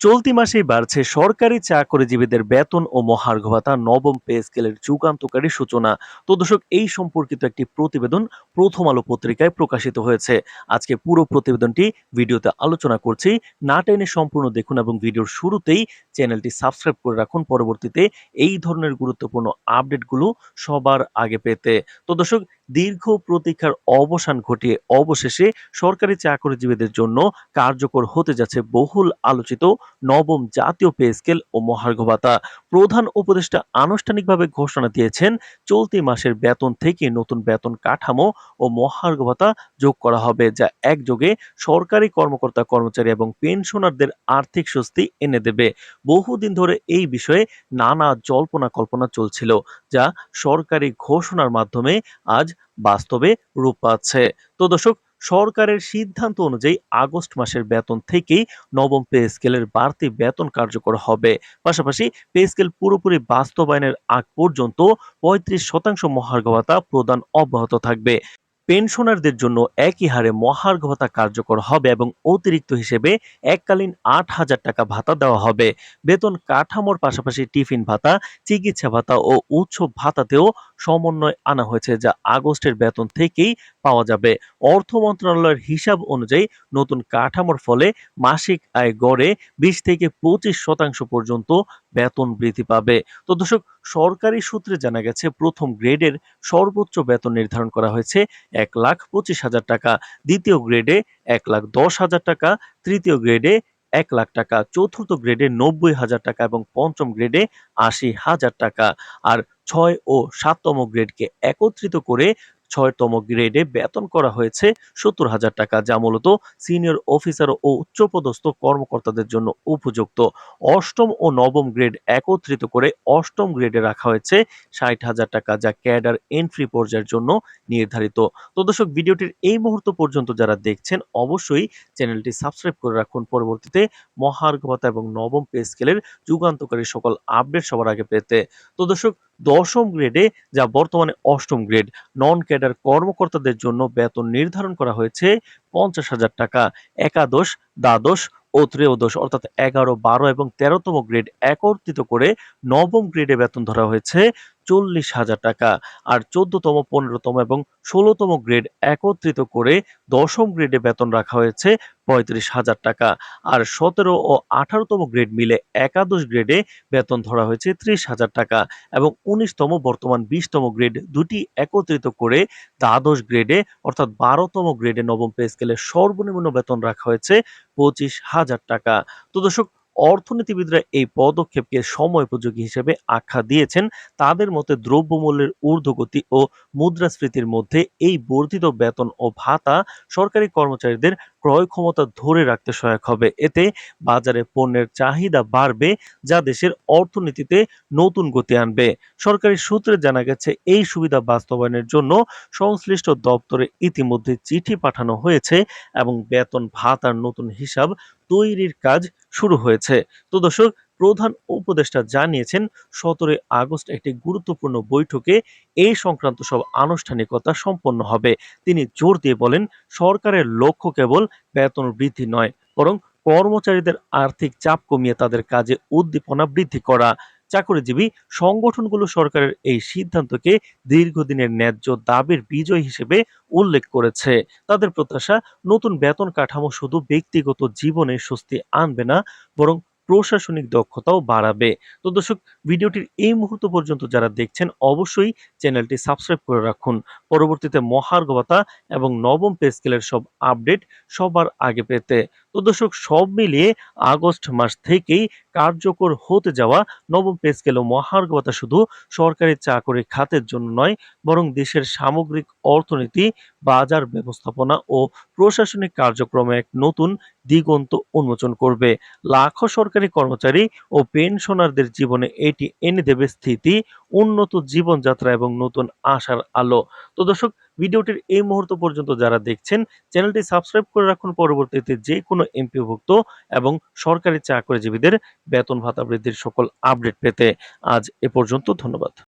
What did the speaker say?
চলতি মাসেই বাড়ছে সরকারি চাকরিজীবীদের বেতন ও মহার্ঘ ভাতা, নবম পে স্কেলের যুগান্তকারী সূচনা। তো দর্শক, এই সম্পর্কিত একটি প্রতিবেদন প্রথম আলো পত্রিকায় প্রকাশিত হয়েছে। আজকে পুরো প্রতিবেদনটি ভিডিওতে আলোচনা করছি। না টেনে সম্পূর্ণ দেখুন এবং ভিডিওর শুরুতেই চ্যানেলটি সাবস্ক্রাইব করে রাখুন। পরবর্তীতে এই ধরনের গুরুত্বপূর্ণ আপডেটগুলো সবার আগে পেতে। তো দর্শক, দীর্ঘ প্রতীক্ষার অবসান ঘটিয়ে অবশেষে সরকারি চাকরিজীবীদের জন্য কার্যকর হতে যাচ্ছে বহুল আলোচিত নবম জাতীয় পে স্কেল ও মহার্ঘ ভাতা। প্রধান উপদেষ্টা আনুষ্ঠানিকভাবে ঘোষণা দিয়েছেন, চলতি মাসের বেতন থেকে নতুন বেতন কাঠামো ও মহার্ঘ ভাতা যোগ করা হবে, যা একযোগে সরকারি কর্মকর্তা কর্মচারী এবং পেনশনারদের আর্থিক স্বস্তি এনে দেবে। বহুদিন ধরে এই বিষয়ে নানা জল্পনা কল্পনা চলছিল, যা সরকারি ঘোষণার মাধ্যমে আজ বাস্তবে রূপ পাচ্ছে। তো দর্শক, সরকারের সিদ্ধান্ত অনুযায়ী আগস্ট মাসের বেতন থেকেই নবম পে স্কেলের বাড়তি বেতন কার্যকর হবে। পাশাপাশি পে স্কেল পুরোপুরি বাস্তবায়নের আগ পর্যন্ত পঁয়ত্রিশ শতাংশ মহার্ঘ ভাতা প্রদান অব্যাহত থাকবে। পেনশনারদের জন্য একই হারে মহার্ঘ ভাতা কার্যকর হবে এবং অতিরিক্ত হিসেবে এককালীন আট হাজার টাকা ভাতা দেওয়া হবে। বেতন কাঠামোর পাশাপাশি টিফিন ভাতা, চিকিৎসা ভাতা ও উৎসব ভাতাতেও সমন্বয় আনা হয়েছে যা আগস্টের বেতন থেকেই পাওয়া যাবে। অর্থ মন্ত্রণালয়ের হিসাব অনুযায়ী নতুন কাঠামোর ফলে মাসিক আয় গড়ে বিশ থেকে পঁচিশ শতাংশ পর্যন্ত বেতন বৃদ্ধি পাবে। তো দর্শক, সরকারি সূত্রে জানা গেছে, প্রথম গ্রেডের সর্বোচ্চ বেতন নির্ধারণ করা হয়েছে এক লাখ পঁচিশ হাজার টাকা, দ্বিতীয় গ্রেডে এক লাখ দশ হাজার টাকা, তৃতীয় গ্রেডে এক লাখ টাকা, চতুর্থ গ্রেডে নব্বই হাজার টাকা এবং পঞ্চম গ্রেডে আশি হাজার টাকা। আর ছয় ও সাততম গ্রেডকে একত্রিত করে ছয়তম গ্রেডে বেতন করা হয়েছে সত্তর হাজার টাকা, যা মূলত সিনিয়র অফিসার ও উচ্চপদস্থ কর্মকর্তাদের জন্য উপযুক্ত। অষ্টম ও নবম গ্রেড একত্রিত করে অষ্টম গ্রেডে রাখা হয়েছে ষাট হাজার টাকা, যা ক্যাডার এন্ট্রি পর্যায়ের জন্য নির্ধারিত। তো দর্শক, ভিডিওটির এই মুহূর্ত পর্যন্ত যারা দেখছেন, অবশ্যই চ্যানেলটি সাবস্ক্রাইব করে রাখুন। পরবর্তীতে মহার্ঘ ভাতা এবং নবম পে স্কেলের যুগান্তকারী সকল আপডেট সবার আগে পেতে। তো দর্শক দশম গ্রেডে যা বর্তমানে অষ্টম গ্রেড নন ক্যাডার কর্মকর্তাদের জন্য বেতন নির্ধারণ করা হয়েছে পঞ্চাশ হাজার টাকা। একাদশ, দ্বাদশ ও ত্রয়োদশ অর্থাৎ এগারো, বারো এবং তেরোতম গ্রেড একত্রিত করে নবম গ্রেডে বেতন ধরা হয়েছে চল্লিশ হাজার টাকা। আর চোদ্দতম, পনেরোতম এবং ষোলোতম গ্রেড একত্রিত করে দশম গ্রেডে বেতন রাখা হয়েছে পঁয়ত্রিশ হাজার টাকা। আর সতেরো ও আঠারোতম গ্রেড মিলে একাদশ গ্রেডে বেতন ধরা হয়েছে ত্রিশ হাজার টাকা এবং উনিশতম বর্তমান বিশতম গ্রেড দুটি একত্রিত করে দ্বাদশ গ্রেডে অর্থাৎ বারোতম গ্রেডে নবম পে স্কেলে সর্বনিম্ন বেতন রাখা হয়েছে পঁচিশ হাজার টাকা। তো দর্শক, অর্থনীতিবিদরা এই পদক্ষেপকে সময়োপযোগী হিসেবে আখ্যা দিয়েছেন। তাদের মতে দ্রব্যমূল্যের ঊর্ধ্বগতি ও মুদ্রাস্ফীতির মধ্যে এই বর্ধিত বেতন ও ভাতা সরকারি কর্মচারীদের ক্রয় ক্ষমতা ধরে রাখতে সহায়ক হবে। এতে বাজারে পণ্যের চাহিদা বাড়বে, যা দেশের অর্থনীতিতে নতুন গতি আনবে। সরকারি সূত্রে জানা গেছে, এই সুবিধা বাস্তবায়নের জন্য সংশ্লিষ্ট দপ্তরে ইতিমধ্যে চিঠি পাঠানো হয়েছে এবং বেতন ভাতার নতুন হিসাব তৈরির কাজ শুরু হয়েছে। তো দর্শক প্রধান উপদেষ্টা জানিয়েছেন, সতেরোই আগস্ট একটি গুরুত্বপূর্ণ বৈঠকে এই সংক্রান্ত সব আনুষ্ঠানিকতা সম্পন্ন হবে। তিনি জোর দিয়ে বলেন, সরকারের লক্ষ্য কেবল বেতন বৃদ্ধি নয়, বরং কর্মচারীদের আর্থিক চাপ কমিয়ে তাদের কাজে উদ্দীপনা বৃদ্ধি করা। চাকরিজীবী সংগঠনগুলো সরকারের এই সিদ্ধান্তকে দীর্ঘদিনের ন্যায্য দাবির বিজয় হিসেবে উল্লেখ করেছে। তাদের প্রত্যাশা, নতুন বেতন কাঠামো শুধু ব্যক্তিগত জীবনে স্বস্তি আনবে না, বরং প্রশাসনিক দক্ষতাও বাড়াবে। তো দর্শক, ভিডিওটির এই মুহূর্ত পর্যন্ত যারা দেখছেন, অবশ্যই চ্যানেলটি সাবস্ক্রাইব করে রাখুন। পরবর্তীতে মহার্ঘবতা এবং নবম পেস্কেলের সব আপডেট সবার আগে পেতে। তো দর্শক, সব মিলিয়ে আগস্ট মাস থেকেই কার্যকর হতে যাওয়া নবম পে স্কেল ও মহার্ঘ ভাতা শুধু সরকারি চাকরি খাতের জন্য নয়, বরং দেশের সামগ্রিক অর্থনীতি, বাজার ব্যবস্থাপনা ও প্রশাসনিক কার্যক্রমে এক নতুন দিগন্ত উন্মোচন করবে। লাখো সরকারি কর্মচারী ও পেনশনারদের জীবনে এটি এনে দেবে স্থিতি উন্নত জীবনযাত্রা এবং নতুন আশার আলো। তো দর্শক, ভিডিওটির এই মুহূর্ত পর্যন্ত যারা দেখছেন, চ্যানেলটি সাবস্ক্রাইব করে রাখুন। পরবর্তীতে যে কোনো এমপিভুক্ত এবং সরকারি চাকরিজীবীদের বেতন ভাতা বৃদ্ধির সকল আপডেট পেতে। আজ এ পর্যন্ত ধন্যবাদ।